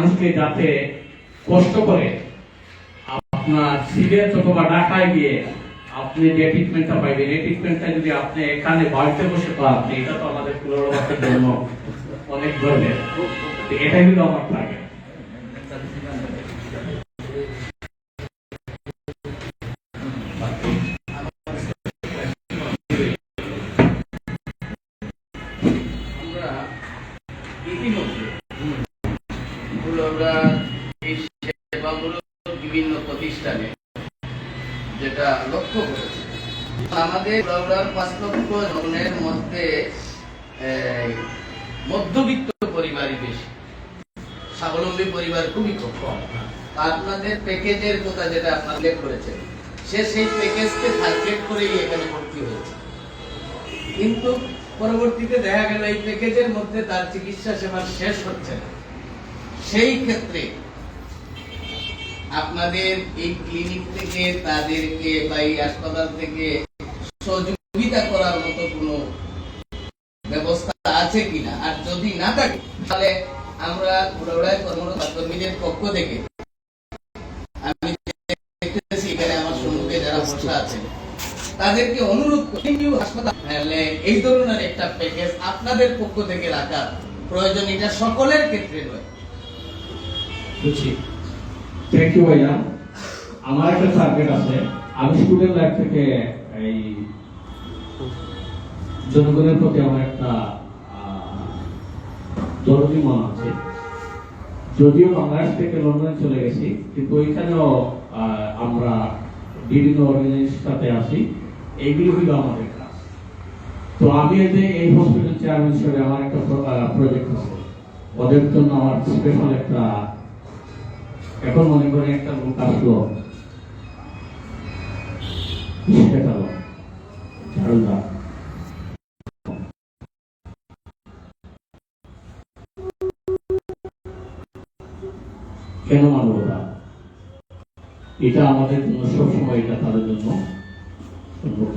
মানুষকে যাতে কষ্ট করে আপনার সিরিয়াস অথবা ঢাকায় গিয়ে আপনি যে ট্রিটমেন্টটা পাইবেন, এই ট্রিটমেন্টটা যদি আপনি এখানে বাড়িতে বসে পান এটা তো আমাদের পুনর্বাসের জন্য অনেক ধরনের। এটাই হলো আমার টার্গেট প্রতিষ্ঠানে, যেটা লক্ষ্য করেছি। আমাদের পাঁচ জনের মধ্যে মধ্যবিত্ত পরিবারই বেশি। স্বাবলম্বী পরিবার খুবই কম। আপনাদের প্যাকেজের কথা যেটা আপনার উল্লেখ করেছেন, সে সেই প্যাকেজকে টার্গেট করেই এখানে ভর্তি হয়েছে। কিন্তু পরবর্তীতে দেখা গেল, এই প্যাকেজের মধ্যে তার চিকিৎসা সেবা শেষ হচ্ছে না। সেই ক্ষেত্রে আপনাদের এই ক্লিনিক থেকে তাদেরকে বা এই হাসপাতাল থেকে সহযোগিতা করার মতো কোনো ব্যবস্থা আছে কিনা? আর যদি না থাকে, তাহলে আমরা উড়াউড়ায় কর্মরত কর্মীদের পক্ষ থেকে আমি দেখতেছি এখানে আমার সম্মুখে যারা বসা আছেন, তাদেরকে অনুরোধ করি হাসপাতালে এই ধরনের একটা প্যাকেজ আপনাদের পক্ষ থেকে রাখা প্রয়োজন, এটা সকলের ক্ষেত্রে নয়। বুঝছি। থ্যাংক ইউ ভাইয়া। আমার একটা টার্গেট আছে। আমি স্টুডেন্ট লাইফ থেকে এই জনগণের প্রতি আমার একটা দরদি মন আছে যদিও বাংলাদেশ থেকে লন্ডনে চলে গেছি, কিন্তু ওইখানেও আমরা বিভিন্ন অর্গানাইজেশন সাথে আছি। এইগুলো হইল আমাদের কাজ তো আমি যে এই হসপিটাল চেয়ারম্যান হিসেবে আমার একটা প্রজেক্ট আছে। ওদের জন্য আমার স্পেশাল একটা এখন মনে করি একটা লোক আসলো। কেন মানব না এটা আমাদের জন্য সবসময় এটা তাদের জন্য উন্মুক্ত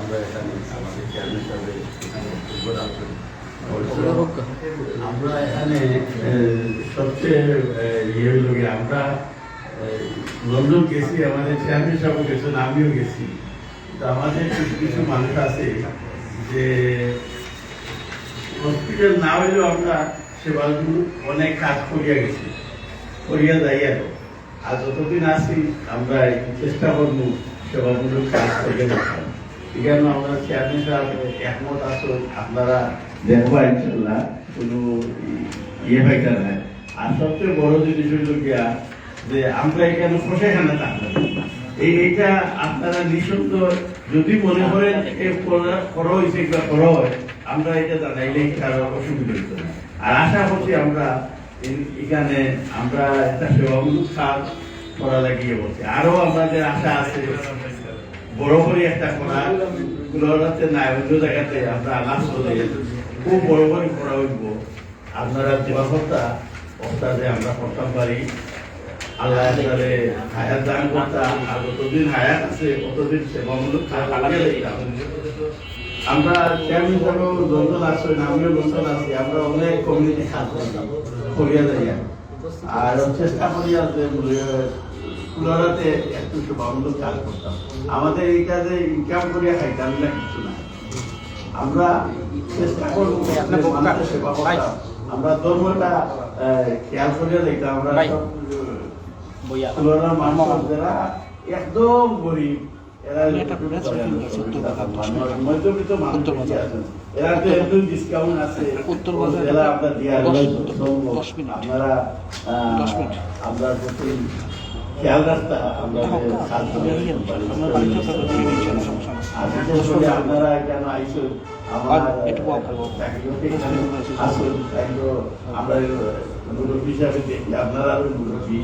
আমরা এখানে আমাদের চেয়ারম্যান সাহেবের উদ্বোধন করি। আমরা এখানে সবচেয়ে ইয়ে হলো আমরা লন্ডন গেছি আমাদের চেয়ারম্যান সাহেব গেছেন আমিও গেছি। তো আমাদের কিছু কিছু মানুষ আছে যে হসপিটাল না হইলেও আমরা সেবাগুলো অনেক কাজ করিয়া গেছি করিয়া যাই আর যতদিন আছি আমরা চেষ্টা করব সেবাগুলো কাজ করিয়া এখানে আমরা চেয়ারম্যান সাহেব একমত আছো, আপনারা দেখবা ইনশাল্লাহ, কোনো ইয়ে পাইতা নাই আর সবচেয়ে বড় জিনিস হইল গিয়া, যে আমরা এখানে প্রশাসনে থাকলাম। এই এইটা আপনারা নিঃশব্দ যদি মনে করেন করা- হয়েছে বা করা হয়, আমরা এটা জানাইলে কারও অসুবিধা হইতো না। আর আশা করছি আমরা এখানে আমরা একটা সেবামূলক কাজ করা লাগিয়ে বলছি। আরও আমাদের আশা আছে। বড় করে একটা করা নাই, অন্য জায়গাতে আমরা আলাপ করে খুব বড় করে করা হইব। আপনারা দিবাকর্তা অর্থাৎ আমরা করতাম পারি। আর যতদিন হায়াত আছে লাগিয়ে আমরা আছি আমরা অনেক চেষ্টা করিয়া কাজ করতাম। আমাদের এই কাজে ইনকাম খাইতাম না কিছু না। আমরা চেষ্টা করব। আমরা ধর্মটা খেয়াল করিয়া দেখতাম আমরা মানুষ যারা একদম গরিব। এরা মধ্যবিত্ত মানুষ। এরা তো একদম ডিসকাউন্ট আছে। এরা আপনার দিয়া আপনারা আপনার প্রতি খেয়াল রাখতে আমরা আপনারা কেন আইসুন আমার মুরব্বী হিসাবে দেখি আপনারা মুরব্বী।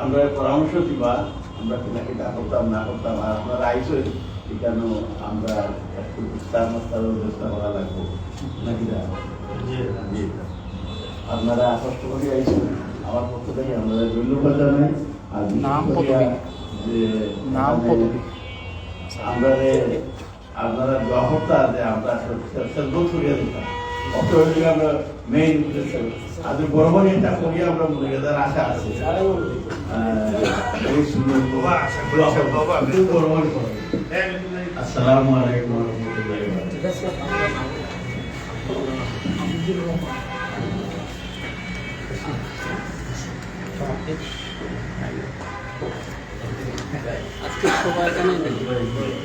আমরা পরামর্শ দিবা আমরা কেনাকাটা করতাম না করতাম আর আপনারা আইসুন কেন আমরা একটু বিস্তার মস্তার ব্যবস্থা করা লাগবো। নাকি আপনারা কষ্ট করে আইসুন আমার পক্ষ থেকে আপনাদের ধন্যবাদ জানাই আর নাম যে নাম আমরা আপনারা করতাম যে আমরা সেলফোন ছড়িয়ে দিতাম। হইলে আমরা মেইন উদ্দেশ্য বড় বড় করি আমরা মনে করি আশা আছে। এই সুন্দর। আসসালামু আলাইকুম রাহমাতুল্লাহি বারাকাতুহু। আজকে সবাই এখানে আজকে সবাই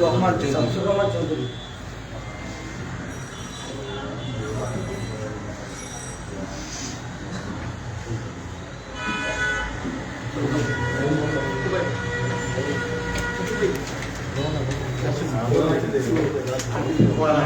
রহমান রহমান চৌধুরী